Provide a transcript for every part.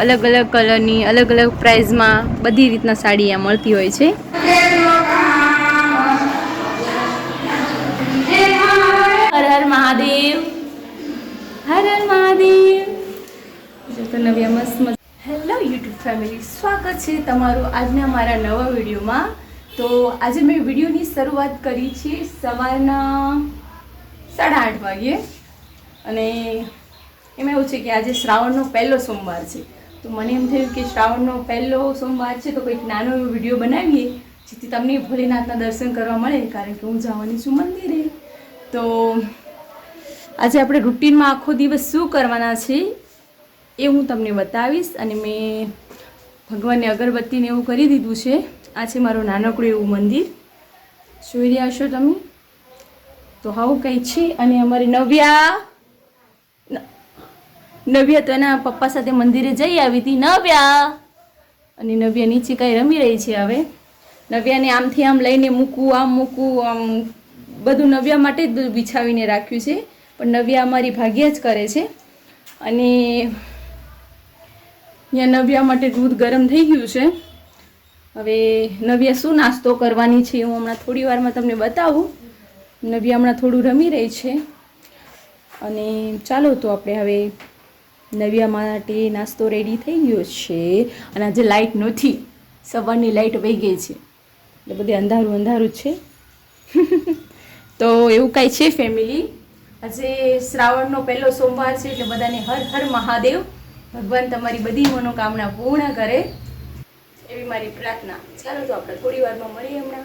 અલગ અલગ કલરની, અલગ અલગ પ્રાઇઝમાં બધી રીતના સાડી અહીંયા મળતી હોય છે. હર મહાદેવ હર મહાદેવ. નવ્યા મસ્ત હેલો યુટ્યુબ ફેમિલી સ્વાગત છે તમારું આજના મારા નવા વિડીયોમાં. તો આજે મેં વિડીયોની શરૂઆત કરી છે સવારના સાડા આઠ વાગ્યે. અને એમાં એવું છે કે આજે શ્રાવણનો પહેલો સોમવાર છે. તો મને એમ થયું કે શ્રાવણનો પહેલો સોમવાર છે, તો કંઈક નાનો એવો વીડિયો બનાવીએ, જેથી તમને ભોલેનાથના દર્શન કરવા મળે, કારણ કે હું જવાની છું મંદિરે. તો આજે આપણે રૂટીનમાં આખો દિવસ શું કરવાના છે, એ હું તમને બતાવીશ, અને મેં ભગવાનને અગરબત્તીને એવું કરી દીધું છે. આ છે મારું નાનકડું એવું મંદિર. જોઈ રહ્યા છો તમે? તો આવું કંઈ છે, અને અમારી નવ્યા નવ્યા તો એના પપ્પા સાથે મંદિરે જઈ આવી હતી. નવ્યા! અને નવ્યા નીચે કાંઈ રમી રહી છે હવે. નવ્યાને આમથી આમ લઈને મૂકવું આમ મૂકવું આમ બધું નવ્યા માટે જ બિછાવીને રાખ્યું છે. પણ નવ્યા અમારી ભાગ્યા જ કરે છે. અને અહીંયા નવ્યા માટે દૂધ ગરમ થઈ ગયું છે. હવે નવ્યા શું નાસ્તો કરવાની છે હું હમણાં થોડી વારમાં તમને બતાવું. નવ્યા હમણાં થોડું રમી રહી છે. અને ચાલો તો આપણે હવે નવ્યા માટે નાસ્તો રેડી થઈ ગયો છે. અને આજે લાઇટ નથી. સવારની લાઇટ વહી ગઈ છે. એટલે બધે અંધારું અંધારું છે. તો એવું કાંઈ છે ફેમિલી આજે શ્રાવણનો પહેલો સોમવાર છે એટલે બધાને હર હર મહાદેવ. ભગવાન તમારી બધી મનોકામના પૂર્ણ કરે. એવી મારી પ્રાર્થના. ચાલો તો આપણે થોડી વારમાં મળીએ હમણાં.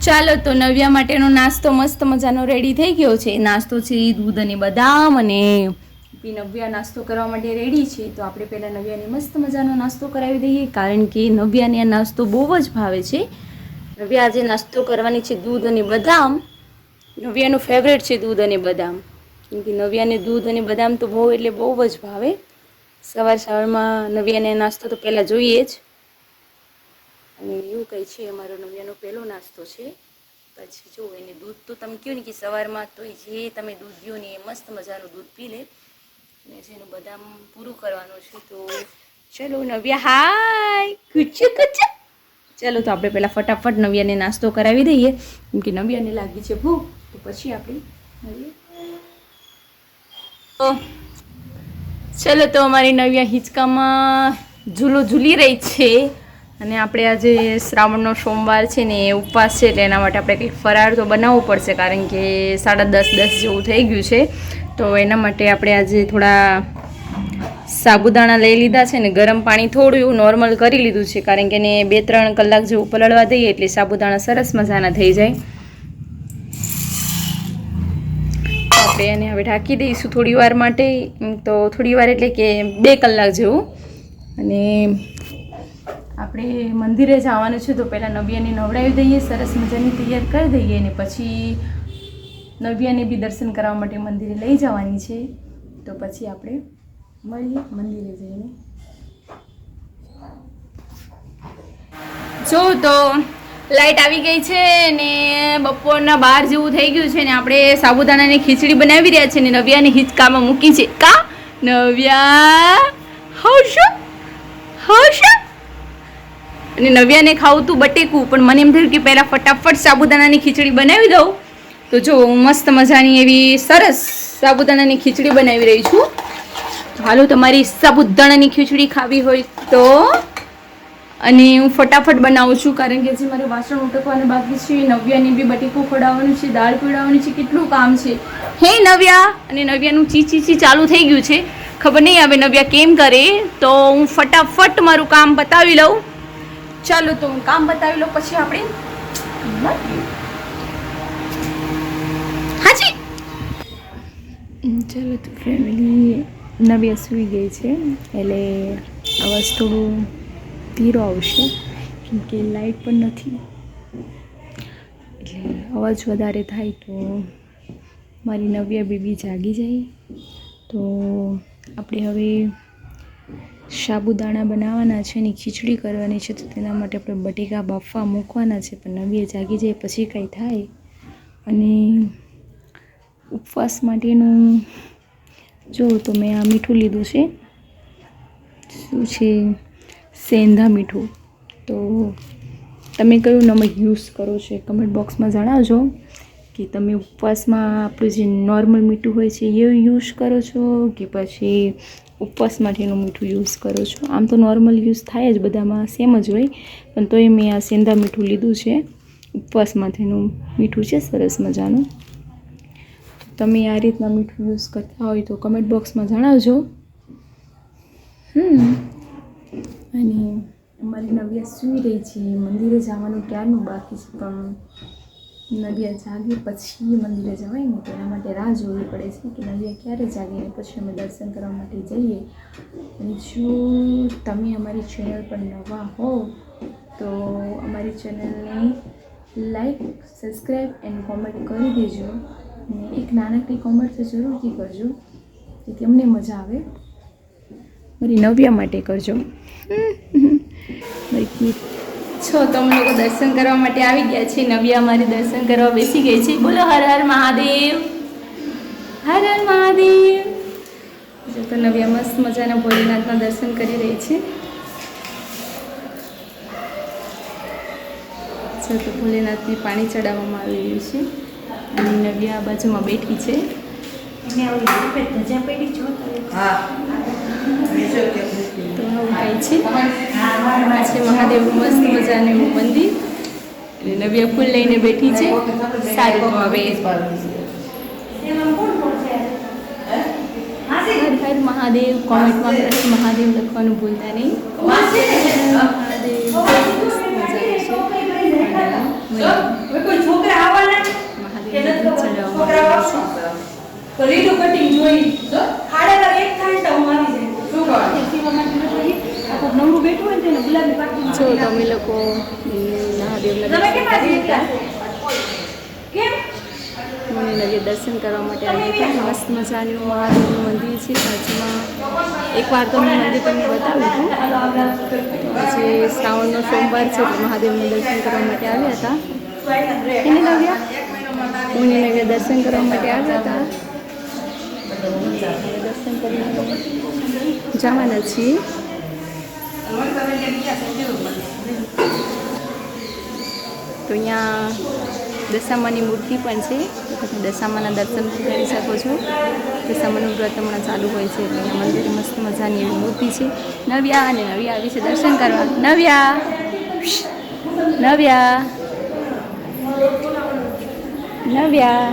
ચાલો તો નવ્યા માટેનો નાસ્તો મસ્ત મજાનો રેડી થઈ ગયો છે. નાસ્તો છે, દૂધ અને બદામ અને પી નવ્યા નાસ્તો કરવા માટે રેડી છે, તો આપણે પહેલાં નવ્યાને મસ્ત મજાનો નાસ્તો કરાવી દઈએ, કારણ કે નવ્યાને આ નાસ્તો બહુ જ ભાવે છે. નવ્યા આજે નાસ્તો કરવાની છે દૂધ અને બદામ. નવ્યાનું ફેવરેટ છે દૂધ અને બદામ. કેમ કે નવ્યાને દૂધ અને બદામ તો બહુ એટલે બહુ જ ભાવે. સવાર સવારમાં નવ્યાને નાસ્તો તો પહેલાં જોઈએ જ. અને એવું કંઈ છે, અમારો નવ્યાનો પહેલો નાસ્તો છે. પછી જો, એને દૂધ તો તમે કહો ને કે સવારમાં તો જે તમે દૂધ દો ને એ મસ્ત મજાનું દૂધ પી લે. અને જેનું બદામ પૂરું કરવાનું છે, તો ચલો નવ્યા, હાય, કુચુ કુચુ. ચલો, તો આપણે પહેલાં ફટાફટ નવ્યાને નાસ્તો કરાવી દઈએ. કેમ કે નવ્યાને લાગી છે ભૂખ, તો પછી આપણે તો ચલો, તો અમારી નવ્યા હિંચકામાં ઝૂલો ઝૂલી રહી છે. અને આપણે આજે શ્રાવણનો સોમવાર છે ને, એ ઉપવાસ છે, એટલે એના માટે આપણે કંઈક ફરાર તો બનાવવું પડશે, કારણ કે સાડા દસ દસ જેવું થઈ ગયું છે. તો એના માટે આપણે આજે થોડા સાબુદાણા લઈ લીધા છે ને ગરમ પાણી થોડું એવું નોર્મલ કરી લીધું છે, કારણ કે એને બે ત્રણ કલાક જેવું પલળવા દઈએ એટલે સાબુદાણા સરસ મજાના થઈ જાય. આપણે એને હવે ઢાંકી દઈશું થોડી વાર માટે. તો થોડી વાર એટલે કે બે કલાક જેવું. અને આપણે મંદિરે જવાનું છે તો પહેલાં નવ્યાને નવડાવી દઈએ, સરસ મજાની તૈયાર કરી દઈએ અને પછી નવ્યાને બી દર્શન કરવા માટે મંદિરે લઈ જવાની છે. તો પછી આપણે મળીએ મંદિરે જઈને. જો તો લાઈટ આવી ગઈ છે ને બપોરના બાર જેવું થઈ ગયું છે ને આપણે સાબુદાણાની ખીચડી બનાવી રહ્યા છે ને નવ્યાને હિંચકામાં મૂકી છે. કા? નવ્યા? હવશ હવશ અને નવ્યાને ખાવું તું બટેકું, પણ મને એમ થયું કે પહેલાં ફટાફટ સાબુદાણાની ખીચડી બનાવી દઉં. તો જો હું મસ્ત મજાની એવી સરસ સાબુદાણાની ખીચડી બનાવી રહી છું. હાલો તમારી સાબુદાણાની ખીચડી ખાવી હોય તો અને હું ફટાફટ બનાવું છું, કારણ કે જે મારે વાસણ ઉટકવાનું બાકી છે, નવ્યાને બી બટીકું ખોડાવવાનું છે, દાળ પીડાવવાની છે, કેટલું કામ છે. હે નવ્યા, અને નવ્યાનું ચી ચી ચી ચાલુ થઈ ગયું છે. ખબર નહીં હવે નવ્યા કેમ કરે, તો હું ફટાફટ મારું કામ બતાવી લઉં. ચાલો તો હું કામ બતાવી લઉં, પછી આપણે મળીએ. હાજી ચાલો તો ફેમિલી નવી સૂઈ ગઈ છે. એટલે અવાજ થોડું ધીરો આવશે કેમકે લાઇટ પણ નથી. એટલે અવાજ વધારે થાય તો મારી નવ્યા બેબી જાગી જાય. તો આપણે હવે સાબુદાણા બનાવવાના છે અને ખીચડી કરવાની છે, તો તેના માટે આપણે બટેકા બાફવા મૂકવાના છે, પણ નવીએ જાગી જાય પછી કાંઈ થાય. અને ઉપવાસ માટેનું જો તો મેં આ મીઠું લીધું છે. શું છે? સેંધા મીઠું. તો તમે કયું નમક યુઝ કરો છો કમેન્ટ બોક્સમાં જણાવજો કે તમે ઉપવાસમાં આપણું જે નોર્મલ મીઠું હોય છે એ યુઝ કરો છો કે પછી ઉપવાસ માટેનું મીઠું યુઝ કરો છો? આમ તો નોર્મલ યુઝ થાય જ બધામાં સેમ જ હોય. પણ તોય મેં આ સેંધા મીઠું લીધું છે. ઉપવાસ માટેનું મીઠું છે, સરસ મજાનું. તમે આ રીતના મીઠું યુઝ કરતા હોય તો કમેન્ટ બોક્સમાં જણાવજો. હમ. અને અમારી નવ્યા સૂઈ રહી છે. મંદિરે જવાનું ક્યારનું બાકી છે, પણ નવ્યા જાગે પછી મંદિરે જવાય ને એના માટે રાહ જોવી પડે છે કે નવ્યા ક્યારે જાગે ને પછી અમે દર્શન કરવા માટે જઈએ. અને જો તમે અમારી ચેનલ પર નવા હો, તો અમારી ચેનલને લાઈક સબસ્ક્રાઈબ એન્ડ કોમેન્ટ કરી દેજો. અને એક નાનકડી કોમેન્ટ તો જરૂરથી કરજો, જેથી અમને મજા આવે. મારી નવ્યા માટે કરજો. બાકી છો તો અમે લોકો દર્શન કરવા માટે આવી ગયા છે. નવ્યા મારી દર્શન કરવા બેસી ગઈ છે. બોલો, હર હર મહાદેવ. હર હર મહાદેવ. જો તો નવ્યા મસ્ત મજાના ભોલેનાથના દર્શન કરી રહી છે. જો તો ભોલેનાથને પાણી ચડાવવામાં આવી રહ્યું છે. અને નવ્યા આ બાજુમાં બેઠી છે. તો આવું કાંઈ છે? આ છે મહાદેવનું મસ્ત મજાનું એવું મંદિર. અને નવ્યા ફૂલ લઈને બેઠી છે. સારું તો હવે હર મહાદેવ? કોમેન્ટમાં હર મહાદેવ. લખવાનું ભૂલતા નહીં. મહાદેવ? મજા આવશે કટિંગ જોઈ. જો ખાડેલા એક થાય તો હું આવી જાય. શું કહો? નવરું બેઠું હોય ને તેને ગુલાબી પાકી જો તો લોકો મહાદેવના તમે કેમ આજે દર્શન કર્યા કેમ? મને દર્શન કરવા માટે આવ્યા હતા મસ્ત મજાનું મહાદેવનું મંદિર છે. બાજુમાં એકવાર તો મેં મંદિર તમને બતાવ્યું હતું આજે શ્રાવણનો સોમવાર છે તો મહાદેવનું દર્શન કરવા માટે આવ્યા હતા. એને નવ્યા નવ્યા દર્શન કરવા માટે આવ્યા હતા. દર્શન કરીને જવાના છીએ. તો અહીંયા દશામાની મૂર્તિ પણ છે. તમે દશામાના દર્શન પણ કરી શકો છો. દશામાનું વ્રત હમણાં ચાલુ હોય છે એટલે મંદિરે મસ્ત મજાની એવી મૂર્તિ છે. નવ્યા અને નવ્યા આવી છે દર્શન કરવા. નવ્યા. નવ્યા. નવ્યા.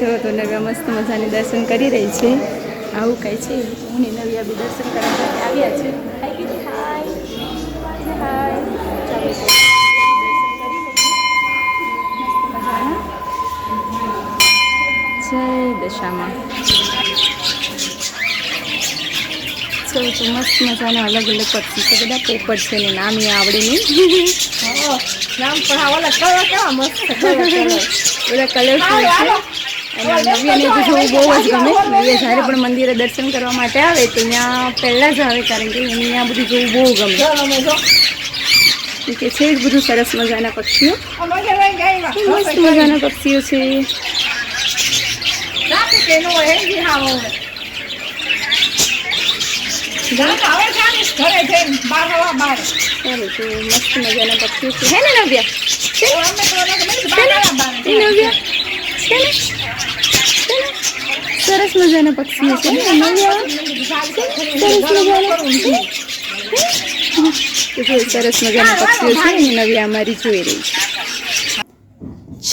જો, તો નવ્યા મસ્ત મજાની દર્શન કરી રહી છે. આવું કાંઈ છે? હું નવ્યા બી દર્શન કરવા માટે આવ્યા છે. જય કીધી હાય હાય ચાલો તો દર્શન કરી લઈએ મસ્ત મજાના જય દશામાં જો તો મસ્ત મજાના અલગ અલગ પક્ષી છે. બધા પોપટ છે ને નામ એ આવડે નહીં નામ પણ આ ઓલા કલર કેવા મસ્ત બધા કલરફુલ છે. અને જોવું બહુ જ ગમે. જ્યારે પણ મંદિરે દર્શન કરવા માટે આવે તો ત્યાં પહેલાં જ આવે કારણ કે એને ત્યાં બધું જોવું બહુ ગમે. કે છે જ બધું સરસ મજાના પક્ષીઓ. મસ્ત મજાના પક્ષીઓ છે. સરસ મજાના પક્ષીઓ છે. સરસ મજાના તો જો સરસ મજાના? પક્ષીઓ છે. ને નવ્યા અમારી જોઈ રહી છે.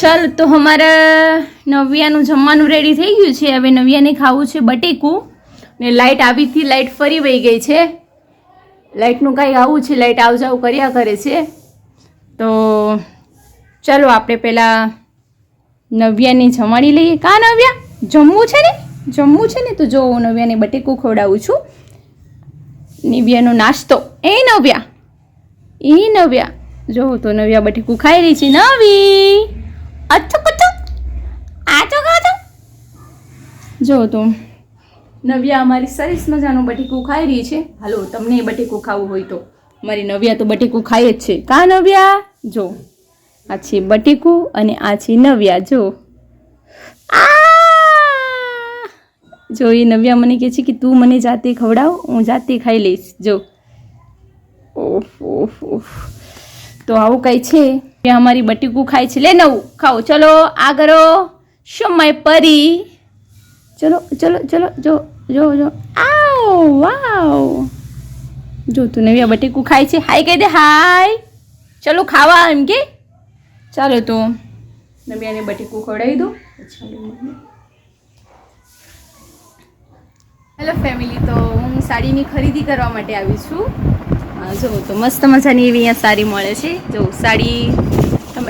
ચાલ તો અમારા નવ્યાનું જમવાનું રેડી થઈ ગયું છે. હવે નવ્યાને ખાવું છે બટેકું. ને લાઇટ આવીથી લાઇટ ફરી વહી ગઈ છે. લાઇટનું કાંઈ આવું છે લાઇટ આવ જાવ કર્યા કરે છે. તો ચાલો આપણે પહેલાં નવ્યાને જમાડી લઈએ. કા નવ્યા? જમવું છે ને? જમવું છે ને? તો જો હું નવ્યાને બટેકું ખવડાવું છું. નિવ્યાનો નાસ્તો. એ નવ્યા. એ નવ્યા. જો તો નવ્યા બટેકું ખાઈ રહી છે. નવી. અચુક આ તો જો તો નવ્યા, અમારી સરસ મજાનું બટેકું ખાઈ રહી છે. હાલો, તમને બટેકું ખાવું હોય તો. મારી નવ્યા તો બટેકું ખાય જ છે. કા નવ્યા? જો, આ છે બટેકું અને આ છે નવ્યા, જો. જો, એ નવ્યા મને કહે છે કે તું મને જાતે ખવડાવ, હું જાતે ખાઈ લઈશ. જો. Off off off. તો આવું કંઈ છે? અમારી બટીકું ખાય છે. લે નવું, ખાઓ. ચલો, આ કરો. સમય પરી? ચલો ચલો ચલો જો જો જો. આવ વાવ. જો તું નવ્યા બટેકું ખાય છે. હાય કહી દે હાય ચલો ખાવા એમ કે? ચાલો તો નવ્યાને બટેકું ખવડાવી દો હેલો ફેમિલી તો હું સાડીની ખરીદી કરવા માટે આવી છું. જો તો મસ્ત મજાની એવી અહીંયા સાડી મળે છે. જો સાડી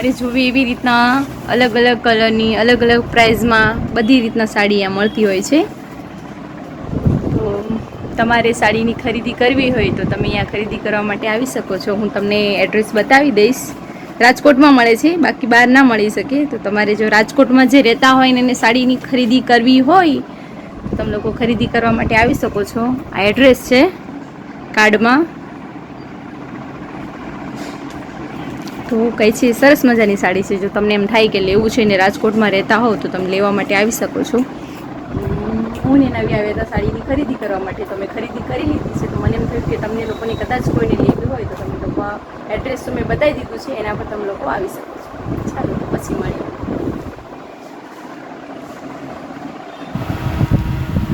તમારે જોવી એવી રીતના અલગ અલગ કલરની, અલગ અલગ પ્રાઇઝમાં બધી રીતના સાડી અહીંયા મળતી હોય છે. તો તમારે સાડીની ખરીદી કરવી હોય તો તમે અહીંયા ખરીદી કરવા માટે આવી શકો છો. હું તમને એડ્રેસ બતાવી દઈશ. રાજકોટમાં મળે છે, બાકી બહાર ના મળી શકે. તો તમારે જો રાજકોટમાં જે રહેતા હોય ને એને સાડીની ખરીદી કરવી હોય, તો તમે લોકો ખરીદી કરવા માટે આવી શકો છો. આ એડ્રેસ છે કાર્ડમાં. તો કઈ છે, સરસ મજાની સાડી છે, જો તમને એમ થાય કે લેવું છે ને રાજકોટમાં રહેતા હોવ તો તમે લેવા માટે આવી શકો છો. હું ને નવી આવ્યા હતા સાડીની ખરીદી કરવા માટે તો મેં ખરીદી કરી લીધી છે, તો મને એમ થયું કે તમને લોકોને કદાચ કોઈને લેવી હોય તો તમે લોકો એડ્રેસ તો મેં બતાવી દીધું છે, એના પર તમે લોકો આવી શકો છો. ચાલો પછી મળીએ.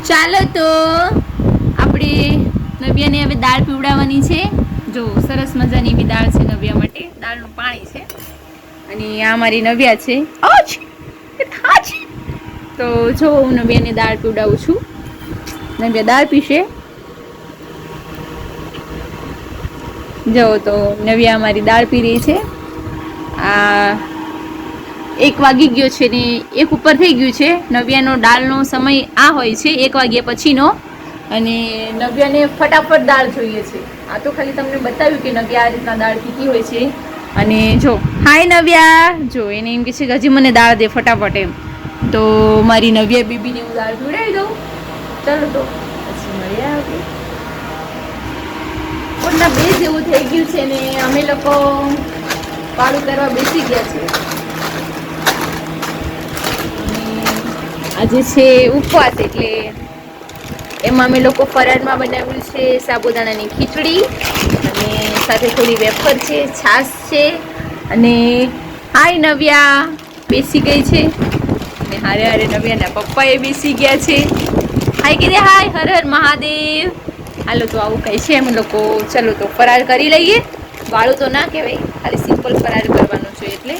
ચાલો તો, આપણે નવ્યાને હવે દાળ પીવડાવવાની છે. જો, સરસ મજાની એવી દાળ છે નવ્યા માટે. દાળનું પાણી છે. અને આ મારી નવ્યા છે. તો જો, હું નવ્યાને દાળ પીવડાવું છું. નવ્યા દાળ પીશે. જો, તો નવ્યા મારી દાળ પી રહી છે. આ એક વાગી ગયો છે ને એક ઉપર થઈ ગયું છે. નવ્યાનો દાળનો સમય આ હોય છે, એક વાગ્યા પછીનો. અને નવ્યાને ફટાફટ દાળ જોઈએ છે. આ તો ખાલી તમને બતાવ્યું કે નવ્યા આ રીતના દાળ પીતી હોય છે. અને જો, હાય નવ્યા! જો, એને એમ કે છે કે હજી મને દાળ દે ફટાફટ એમ. તો મારી નવ્યા બીબીને હું દાળ પીવડાવી દઉં. ચાલો તો, પછી મળ્યા આપણે કોટના બે જેવું થઈ ગયું છે ને, અમે લોકો પાળું કરવા બેસી ગયા છે. આજે છે ઉપવાસ એટલે એમાં અમે લોકો ફરાળમાં બનાવ્યું છે સાબુદાણાની ખીચડી અને સાથે થોડી વેફર છે, છાશ છે અને હાય નવ્યા, બેસી ગઈ છે. અને હારે હારે નવ્યાના પપ્પાએ બેસી ગયા છે. હાય કીધે, હાય, હર હર મહાદેવ. હાલો તો આવું કહે છે અમે લોકો. ચલો તો ફરાર કરી લઈએ. વાળું તો ના કહેવાય, ખાલી સિમ્પલ ફરાર કરવાનું છે એટલે.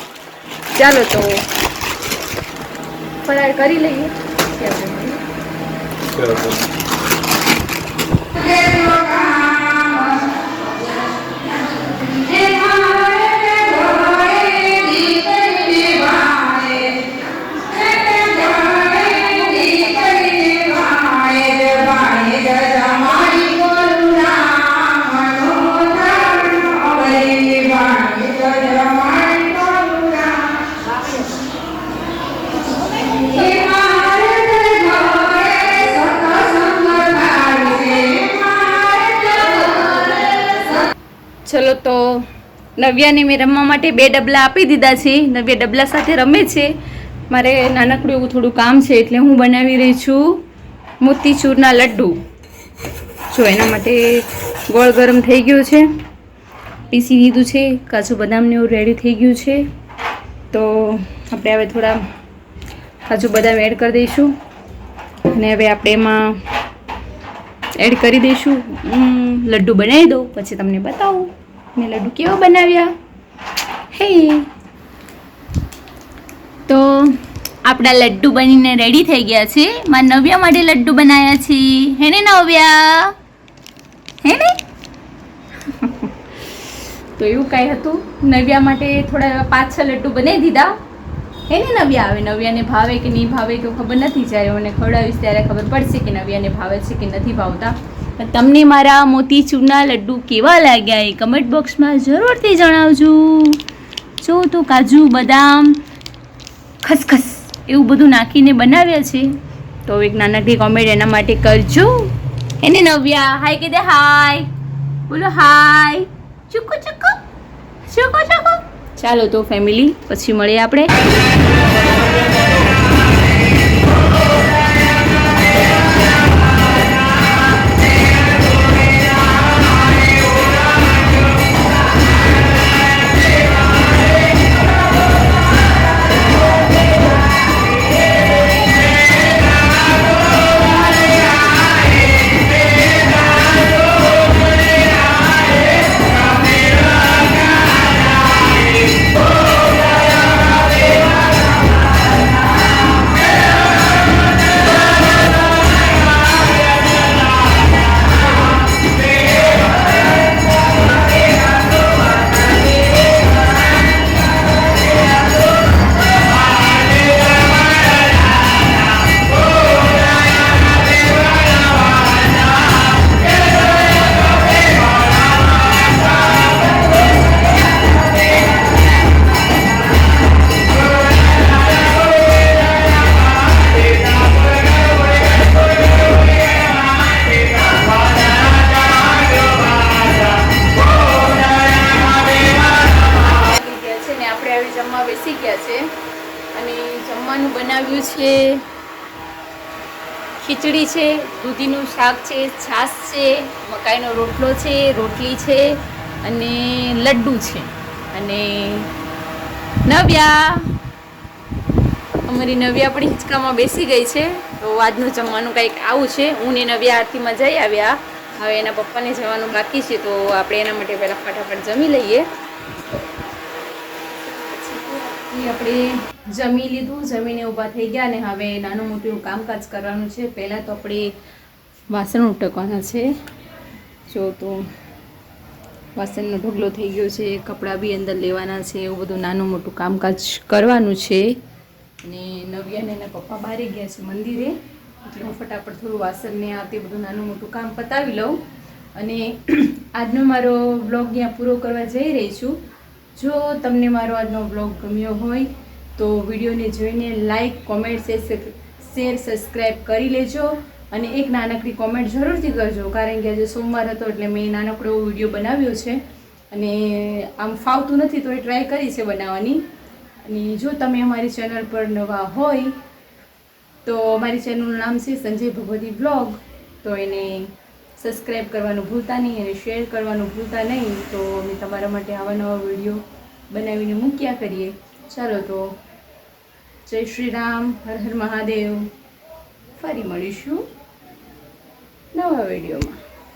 ચાલો તો ફરાર કરી લઈએ. પછી નવ્યાને મેં રમવા માટે બે ડબલા આપી દીધા છે. નવ્યા ડબલા સાથે રમે છે. મારે નાનકડું એવું થોડું કામ છે એટલે હું બનાવી રહી છું મોતીચૂરના લડ્ડુ. જો એના માટે ગોળ ગરમ થઈ ગયો છે. પીસી દીધું છે. કાજુ બદામને એવું રેડી થઈ ગયું છે. તો આપણે હવે થોડા કાજુ બદામ એડ કરી દઈશું. અને હવે આપણે એમાં એડ કરી દઈશું. લડ્ડુ બનાવી દો પછી તમને બતાવું. મેં લડ્ડુ કેવા બનાવ્યા? હે તો આપણા લડ્ડુ બનીને રેડી થઈ ગયા છે. મારા નવ્યા માટે લડ્ડુ બનાવ્યા છે. હે ને નવ્યા? હે ને? તો એવું કાંઈ હતું? નવ્યા માટે થોડા પાંચ છ લડ્ડુ બનાવી દીધા. હે ને નવ્યા? આવે નવ્યાને ભાવે કે નહીં ભાવે તો ખબર નથી. જ્યારે મને ખવડાવીશ ત્યારે ખબર પડશે કે નવ્યાને ભાવે છે કે નથી ભાવતા. તમને મારા મોતીચૂરના લડ્ડુ કેવા લાગ્યા એ કમેન્ટ બોક્સમાં જરૂરથી જણાવજો. જો તો કાજુ, બદામ, ખસખસ એવું બધું નાખીને બનાવ્યા છે. તો એક નાનકડી કોમેન્ટ એના માટે કરજો. એને નવ્યા હાય કીધે હાય બોલો હાય ચુકુ ચુકુ ચુકુ ચુકુ ચાલો તો ફેમિલી પછી મળીએ આપણે. જમવાનું બનાવ્યું છે. ખીચડી છે, દૂધીનું શાક છે, છાશ છે, મકાઈનો રોટલો છે, રોટલી છે અને લડ્ડુ છે. અને નવ્યા. અમારી નવ્યા પણ હિંચકામાં બેસી ગઈ છે. તો આજનું જમવાનું કંઈક આવું છે. હું ને નવ્યા આરતીમાં જઈ આવ્યા. હવે એના પપ્પાને જવાનું બાકી છે. તો આપણે એના માટે પહેલાં ફટાફટ જમી લઈએ. પછી આપણે જમી લીધું, જમીને ઊભા થઈ ગયા ને હવે નાનું મોટું કામકાજ કરવાનું છે. પહેલાં તો આપણે વાસણ ઉટકવાના છે. જો તો વાસણનો ઢગલો થઈ ગયો છે, કપડાં બી અંદર લેવાના છે, એવું બધું નાનું મોટું કામકાજ કરવાનું છે. અને નવ્યાને એના પપ્પા બહારે ગયા છે મંદિરે, એટલે હું ફટાફટ થોડું વાસણને આ તે બધું નાનું મોટું કામ પતાવી લઉં. અને આજનો મારો બ્લોગ ત્યાં પૂરો કરવા જઈ રહી છું. જો તમને મારો આજનો બ્લોગ ગમ્યો હોય, તો વિડીયોને જોઈને લાઈક કોમેન્ટ શેર સબસ્ક્રાઈબ કરી લેજો અને એક નાનકડી કોમેન્ટ જરૂરથી કરજો. કારણ કે આજે સોમવાર હતો એટલે મેં નાનકડો વીડિયો બનાવ્યો છે અને આમ ફાવતું નથી, તો એ ટ્રાય કરી છે બનાવવાની. અને જો તમે અમારી ચેનલ પર નવા હોય, તો અમારી ચેનલનું નામ છે સંજય ભગવતી બ્લોગ તો એને સબસ્ક્રાઈબ કરવાનું ભૂલતા નહીં અને શેર કરવાનું ભૂલતા નહીં, તો અમે તમારા માટે આવા નવા વીડિયો બનાવીને મૂક્યા કરીએ. ચાલો તો જય શ્રી રામ, હર હર મહાદેવ. ફરી મળીશું નવા વિડીયોમાં.